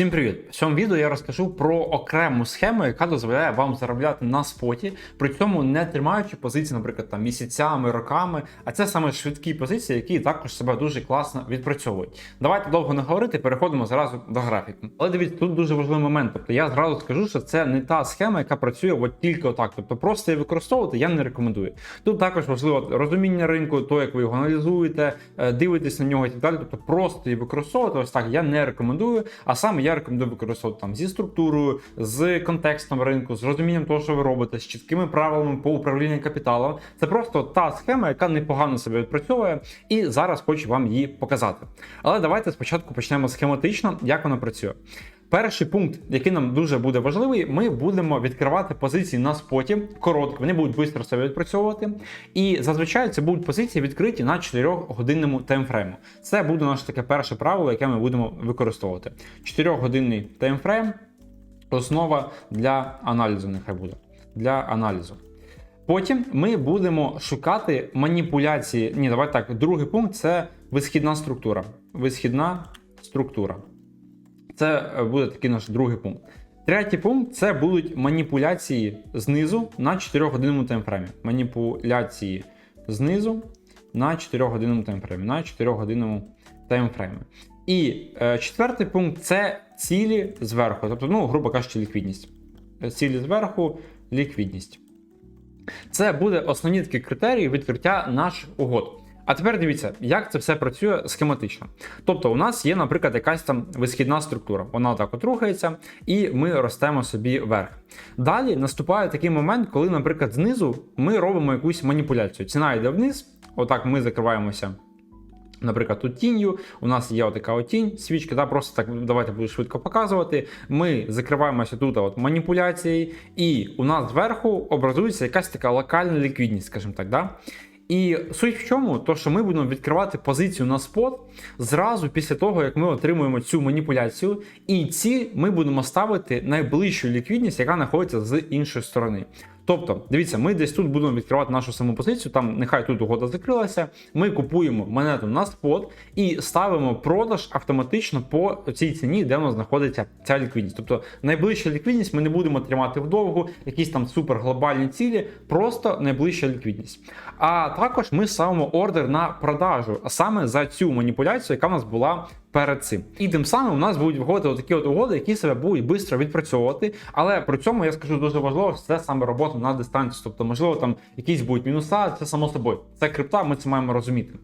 Всім привіт! В цьому відео я розкажу про окрему схему, яка дозволяє вам заробляти на споті, при цьому не тримаючи позиції, наприклад, там місяцями, роками. А це саме швидкі позиції, які також себе дуже класно відпрацьовують. Давайте довго не говорити, переходимо зразу до графіку. Але дивіться, тут дуже важливий момент. Тобто я зразу скажу, що це не та схема, яка працює от тільки отак. Тобто просто її використовувати я не рекомендую. Тут також важливо розуміння ринку, то як ви його аналізуєте, е, дивитесь на нього і так далі. Тобто просто її використовувати ось так я не рекомендую. А саме я рекомендую використовувати там зі структурою, з контекстом ринку, з розумінням того, що ви робите, з чіткими правилами по управлінню капіталом. Це просто та схема, яка непогано себе відпрацьовує, і зараз хочу вам її показати. Але давайте спочатку почнемо схематично, як вона працює. Перший пункт, який нам дуже буде важливий, ми будемо відкривати позиції на споті коротко, вони будуть швидко себе відпрацьовувати. І зазвичай це будуть позиції відкриті на 4-годинному таймфрейму. Це буде наше таке перше правило, яке ми будемо використовувати. 4-годинний таймфрейм основа для аналізу, нехай буде. Для аналізу. Потім ми будемо шукати маніпуляції. Ні, давайте так. Другий пункт це висхідна структура. Висхідна структура. Це е, буде такий наш другий пункт. Третій пункт це будуть маніпуляції знизу на 4-годинному таймфреймі. Маніпуляції знизу на 4-годинному таймфреймі. На 4-годинному таймфреймі. І е, четвертий пункт це цілі зверху. Тобто, ну, грубо кажучи, ліквідність. Цілі зверху, ліквідність. Це буде основні такі критерії відкриття наших угод. А тепер дивіться, як це все працює схематично. Тобто, у нас є, наприклад, якась там висхідна структура. Вона так от рухається, і ми ростемо собі вверх. Далі наступає такий момент, коли, наприклад, знизу ми робимо якусь маніпуляцію. Ціна йде вниз, отак ми закриваємося. Наприклад, тут тінню, у нас є отака от тінь, свічка, да, просто так давайте буду швидко показувати. Ми закриваємося тут от маніпуляції, і у нас зверху образується якась така локальна ліквідність, скажімо так. Да? І суть в чому, то що ми будемо відкривати позицію на спот зразу після того, як ми отримуємо цю маніпуляцію, і ці ми будемо ставити найближчу ліквідність, яка знаходиться з іншої сторони. Тобто, дивіться, ми десь тут будемо відкривати нашу саму позицію, там нехай тут угода закрилася. Ми купуємо монету на спот і ставимо продаж автоматично по цій ціні, де у нас знаходиться ця ліквідність. Тобто найближча ліквідність ми не будемо тримати вдовгу, якісь там суперглобальні цілі, просто найближча ліквідність. А також ми ставимо ордер на продажу, а саме за цю маніпуляцію, яка в нас була перед цим. І тим самим у нас будуть виходити такі от угоди, які себе будуть швидко відпрацьовувати. Але при цьому я скажу дуже важливо, що це саме робота на дистанції. Тобто, можливо, там якісь будуть мінуса, це само собою. Це крипта, ми це маємо розуміти.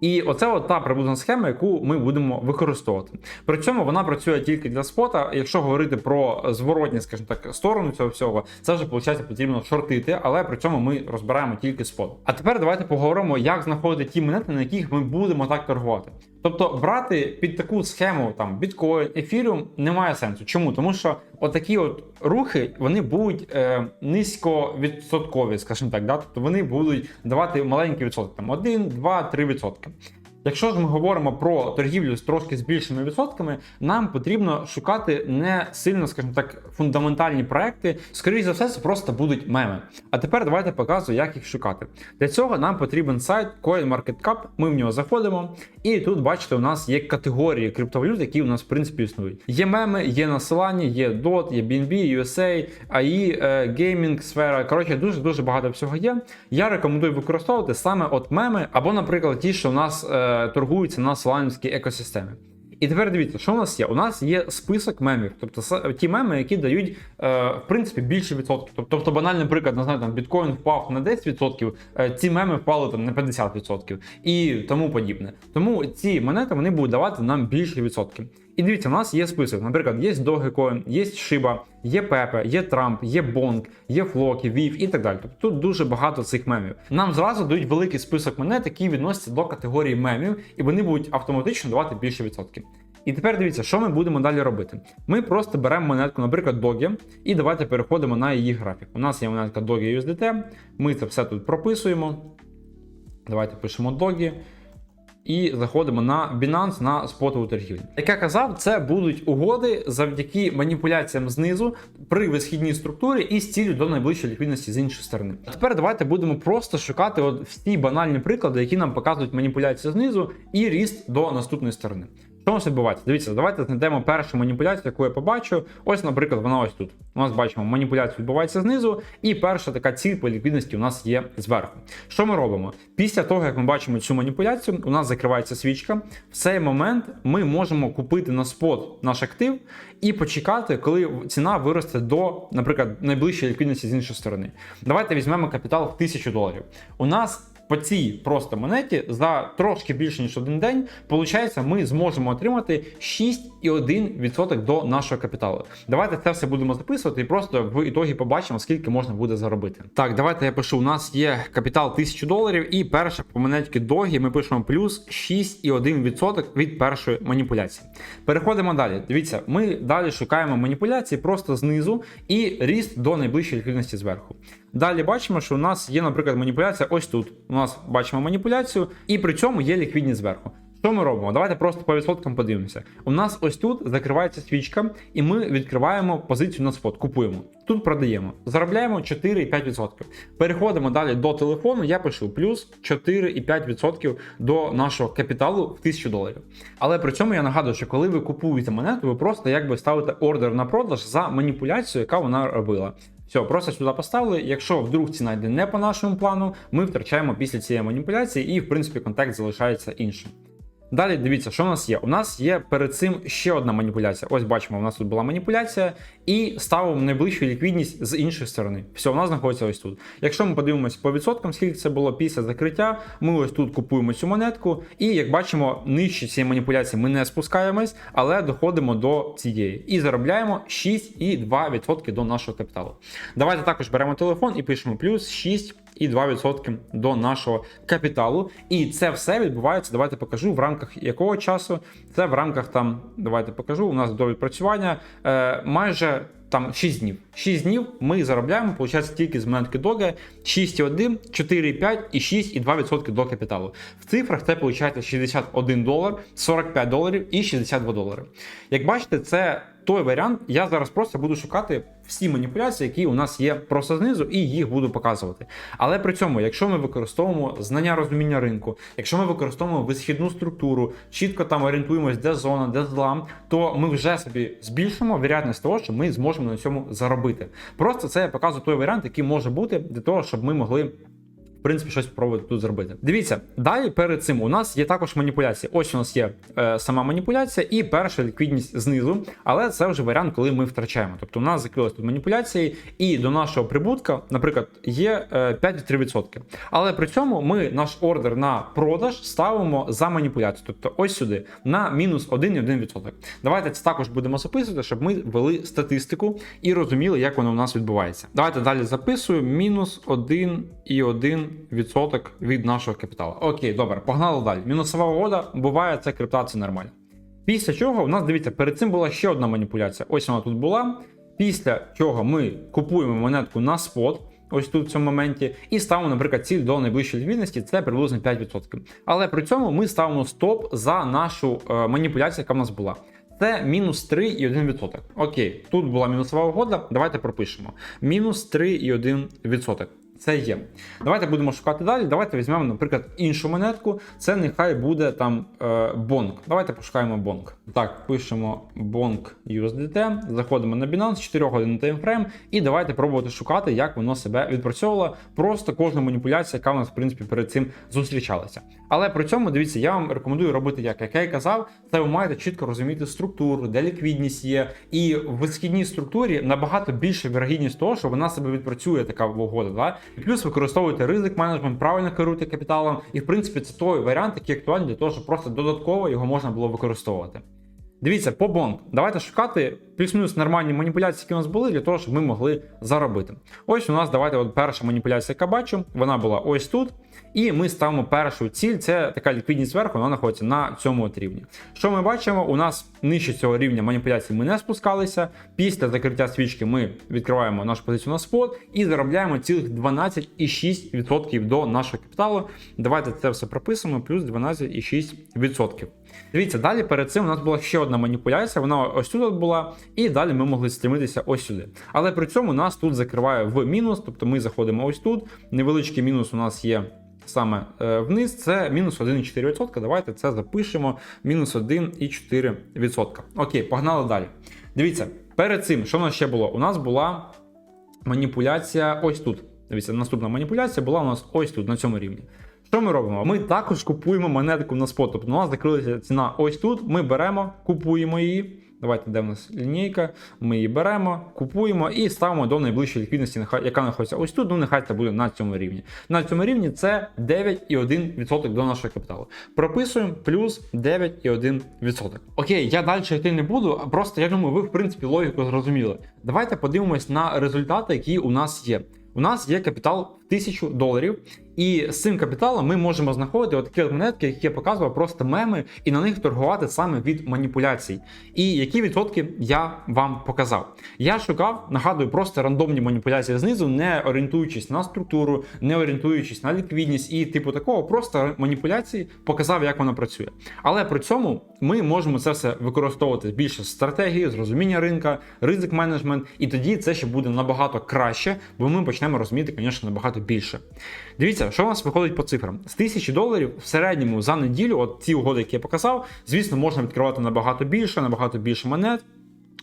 І оце от та приблизна схема, яку ми будемо використовувати. При цьому вона працює тільки для спота. Якщо говорити про зворотні, скажімо так, сторону цього всього, це вже виходить потрібно шортити, але при цьому ми розбираємо тільки спот. А тепер давайте поговоримо, як знаходити ті монети, на яких ми будемо так торгувати. Тобто брати під таку схему там біткоін, ефіріум немає сенсу. Чому? Тому що отакі от рухи вони будуть е, низьковідсоткові, скажімо так, да? тобто вони будуть давати маленькі відсотки, там 1, 2, 3 відсотки. Якщо ж ми говоримо про торгівлю з трошки з більшими відсотками, нам потрібно шукати не сильно, скажімо так, фундаментальні проекти. Скоріше за все, це просто будуть меми. А тепер давайте показую, як їх шукати. Для цього нам потрібен сайт CoinMarketCap, Ми в нього заходимо, і тут, бачите, у нас є категорії криптовалют, які у нас в принципі існують. Є меми, є насилання, є DOT, є BNB, USA, AI, геймінг сфера. Коротше, дуже дуже багато всього є. Я рекомендую використовувати саме от меми, або, наприклад, ті, що у нас. Торгуються на соланівській екосистемі. І тепер дивіться, що у нас є? У нас є список мемів, тобто ті меми, які дають е, в принципі більше відсотків. Тобто, банальний приклад, не знаю, там біткоін впав на 10%, е, ці меми впали там на 50% і тому подібне. Тому ці монети вони будуть давати нам більше відсотків. І дивіться, у нас є список. Наприклад, є Dogecoin, є Shiba, є Pepe, є Trump, є Bonk, є Floki, VIV і так далі. Тобто тут дуже багато цих мемів. Нам зразу дають великий список монет, які відносяться до категорії мемів, і вони будуть автоматично давати більше відсотків. І тепер дивіться, що ми будемо далі робити. Ми просто беремо монетку, наприклад, Doge, і давайте переходимо на її графік. У нас є монетка Doge USDT, ми це все тут прописуємо. Давайте пишемо Doge і заходимо на Binance на спотову торгівлю. Як я казав, це будуть угоди завдяки маніпуляціям знизу при висхідній структурі і з ціллю до найближчої ліквідності з іншої сторони. А тепер давайте будемо просто шукати от всі банальні приклади, які нам показують маніпуляції знизу і ріст до наступної сторони. Що у відбувається? Дивіться, давайте знайдемо першу маніпуляцію, яку я побачу. Ось, наприклад, вона ось тут. У нас бачимо, маніпуляція відбувається знизу, і перша така ціль по ліквідності у нас є зверху. Що ми робимо? Після того, як ми бачимо цю маніпуляцію, у нас закривається свічка. В цей момент ми можемо купити на спот наш актив і почекати, коли ціна виросте до, наприклад, найближчої ліквідності з іншої сторони. Давайте візьмемо капітал в 1000 доларів. У нас по цій просто монеті за трошки більше ніж один день, виходить, ми зможемо отримати 6,1% до нашого капіталу. Давайте це все будемо записувати і просто в ітогі побачимо, скільки можна буде заробити. Так, давайте я пишу: у нас є капітал 1000 доларів, і перша по монетки догі ми пишемо плюс 6,1% від першої маніпуляції. Переходимо далі. Дивіться, ми далі шукаємо маніпуляції просто знизу і ріст до найближчої ліквідності зверху. Далі бачимо, що у нас є, наприклад, маніпуляція ось тут. У нас бачимо маніпуляцію, і при цьому є ліквідність зверху. Що ми робимо? Давайте просто по відсоткам подивимося. У нас ось тут закривається свічка, і ми відкриваємо позицію на спот, купуємо. Тут продаємо, заробляємо 4,5%. Переходимо далі до телефону. Я пишу плюс 4,5% до нашого капіталу в 1000 доларів. Але при цьому я нагадую, що коли ви купуєте монету, ви просто якби ставите ордер на продаж за маніпуляцію, яка вона робила. Все, просто сюди поставили. Якщо вдруг ціна йде не по нашому плану, ми втрачаємо після цієї маніпуляції, і в принципі контакт залишається іншим. Далі дивіться, що у нас є. У нас є перед цим ще одна маніпуляція. Ось бачимо, у нас тут була маніпуляція, і ставимо найближчу ліквідність з іншої сторони. Все, вона знаходиться ось тут. Якщо ми подивимося по відсоткам, скільки це було після закриття, ми ось тут купуємо цю монетку, і як бачимо, нижче цієї маніпуляції ми не спускаємось, але доходимо до цієї і заробляємо 6,2% до нашого капіталу. Давайте також беремо телефон і пишемо плюс 6 і 2% до нашого капіталу. І це все відбувається. Давайте покажу в рамках якого часу. Це в рамках там, давайте покажу. У нас до відпрацювання е, майже там 6 днів. 6 днів ми заробляємо, виходить, тільки з монетки Доге 6,1, 4,5 і 6,2% до капіталу. В цифрах це виходить 61 долар, 45 доларів і 62 долари. Як бачите, це той варіант. Я зараз просто буду шукати всі маніпуляції, які у нас є просто знизу, і їх буду показувати. Але при цьому, якщо ми використовуємо знання розуміння ринку, якщо ми використовуємо висхідну структуру, чітко там орієнтуємось, де зона, де злам, то ми вже собі збільшимо вірятність того, що ми зможемо на цьому заробити. Просто це я показую той варіант, який може бути для того, щоб ми могли принципі, щось спробувати тут зробити. Дивіться, далі перед цим у нас є також маніпуляція. Ось у нас є е, сама маніпуляція і перша ліквідність знизу, але це вже варіант, коли ми втрачаємо. Тобто у нас закрилось тут маніпуляції, і до нашого прибутка, наприклад, є е, 5,3%. Але при цьому ми наш ордер на продаж ставимо за маніпуляцію. Тобто ось сюди на мінус 1,1%. Давайте це також будемо записувати, щоб ми вели статистику і розуміли, як воно у нас відбувається. Давайте далі записуємо мінус 1,1% відсоток від нашого капіталу. Окей, добре, погнали далі. Мінусова угода буває, це крипта, це нормально. Після чого у нас дивіться, перед цим була ще одна маніпуляція. Ось вона тут була. Після чого ми купуємо монетку на спот. Ось тут в цьому моменті, і ставимо, наприклад, ціль до найближчої ліквідності, це приблизно 5%. Але при цьому ми ставимо стоп за нашу е, маніпуляцію, яка в нас була. Це мінус 3,1%. Окей, тут була мінусова угода. Давайте пропишемо. Мінус 3,1%. Це є. Давайте будемо шукати далі. Давайте візьмемо, наприклад, іншу монетку. Це нехай буде там е, бонг. Давайте пошукаємо бонг. Так, пишемо бонг USDT, заходимо на Binance, 4 годин таймфрейм, і давайте пробувати шукати, як воно себе відпрацьовувало. Просто кожна маніпуляція, яка у нас, в принципі, перед цим зустрічалася. Але при цьому, дивіться, я вам рекомендую робити, як, як я і казав, це ви маєте чітко розуміти структуру, де ліквідність є. І в висхідній структурі набагато більша вірогідність того, що вона себе відпрацює, така угода. Да? І плюс використовуйте ризик менеджмент, правильно керуйте капіталом. І в принципі це той варіант, який актуальний для того, щоб просто додатково його можна було використовувати. Дивіться, по бонг. Давайте шукати плюс-мінус нормальні маніпуляції, які у нас були, для того, щоб ми могли заробити. Ось у нас давайте от перша маніпуляція, яка бачу, вона була ось тут. І ми ставимо першу ціль, це така ліквідність зверху, вона знаходиться на цьому рівні. Що ми бачимо? У нас нижче цього рівня маніпуляції ми не спускалися. Після закриття свічки ми відкриваємо нашу позицію на спот і заробляємо цілих 12,6% до нашого капіталу. Давайте це все прописуємо, плюс 12,6%. Дивіться, далі перед цим у нас була ще одна маніпуляція, вона ось тут була, і далі ми могли стримитися ось сюди. Але при цьому нас тут закриває в мінус, тобто ми заходимо ось тут. Невеличкий мінус у нас є саме е, вниз, це мінус 1,4%. Давайте це запишемо. Мінус 1,4%. Окей, погнали далі. Дивіться, перед цим, що в нас ще було? У нас була маніпуляція ось тут. Дивіться, наступна маніпуляція була у нас ось тут, на цьому рівні. Що ми робимо? Ми також купуємо монетку на спот. Тобто у нас закрилася ціна ось тут. Ми беремо, купуємо її. Давайте, де в нас лінійка. Ми її беремо, купуємо і ставимо до найближчої ліквідності, яка знаходиться ось тут. Ну, нехай це буде на цьому рівні. На цьому рівні це 9,1% до нашого капіталу. Прописуємо плюс 9,1%. Окей, я далі йти не буду. Просто я думаю, ви в принципі логіку зрозуміли. Давайте подивимось на результати, які у нас є. У нас є капітал 1000 доларів, і з цим капіталом ми можемо знаходити от монетки, які я показував, просто меми, і на них торгувати саме від маніпуляцій. І які відсотки я вам показав. Я шукав, нагадую, просто рандомні маніпуляції знизу, не орієнтуючись на структуру, не орієнтуючись на ліквідність і типу такого, просто маніпуляції показав, як воно працює. Але при цьому ми можемо це все використовувати більше з стратегії, з розуміння ринка, ризик менеджмент, і тоді це ще буде набагато краще, бо ми почнемо розуміти, звісно, набагато більше. Дивіться, що у нас виходить по цифрам. З 1000 доларів в середньому за неділю, от ці угоди, які я показав, звісно, можна відкривати набагато більше, набагато більше монет.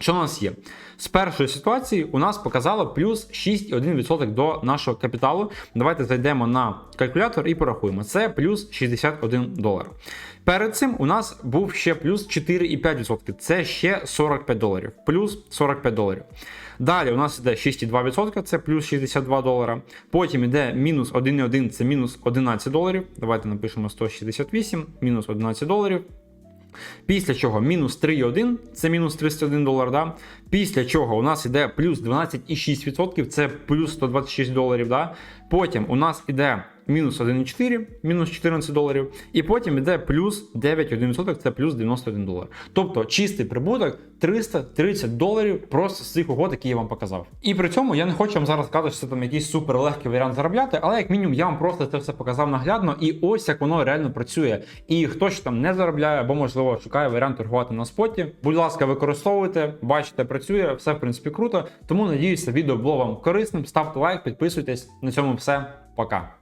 Що у нас є? З першої ситуації у нас показало плюс 6,1% до нашого капіталу. Давайте зайдемо на калькулятор і порахуємо. Це плюс 61 долар. Перед цим у нас був ще плюс 4,5%. Це ще 45 доларів. Плюс 45 доларів. Далі у нас йде 6,2%, це плюс 62 долара. Потім йде мінус 1,1, це мінус 11 доларів. Давайте напишемо 168, мінус 11 доларів. Після чого мінус 3,1, це мінус 31 долар. Да? Після чого у нас іде плюс 12,6%, це плюс 126 доларів. Да? Потім у нас іде мінус 1,4, мінус 14 доларів. І потім іде плюс 9,1%, це плюс 91 долар. Тобто чистий прибуток 330 доларів просто з цих угод, які я вам показав. І при цьому я не хочу вам зараз сказати, що це там якийсь супер легкий варіант заробляти, але як мінімум я вам просто це все показав наглядно, і ось як воно реально працює. І хто ж там не заробляє або можливо шукає варіант торгувати на споті. Будь ласка, використовуйте, бачите, працює, все в принципі круто. Тому надіюся, відео було вам корисним. Ставте лайк, підписуйтесь. На цьому все. Пока.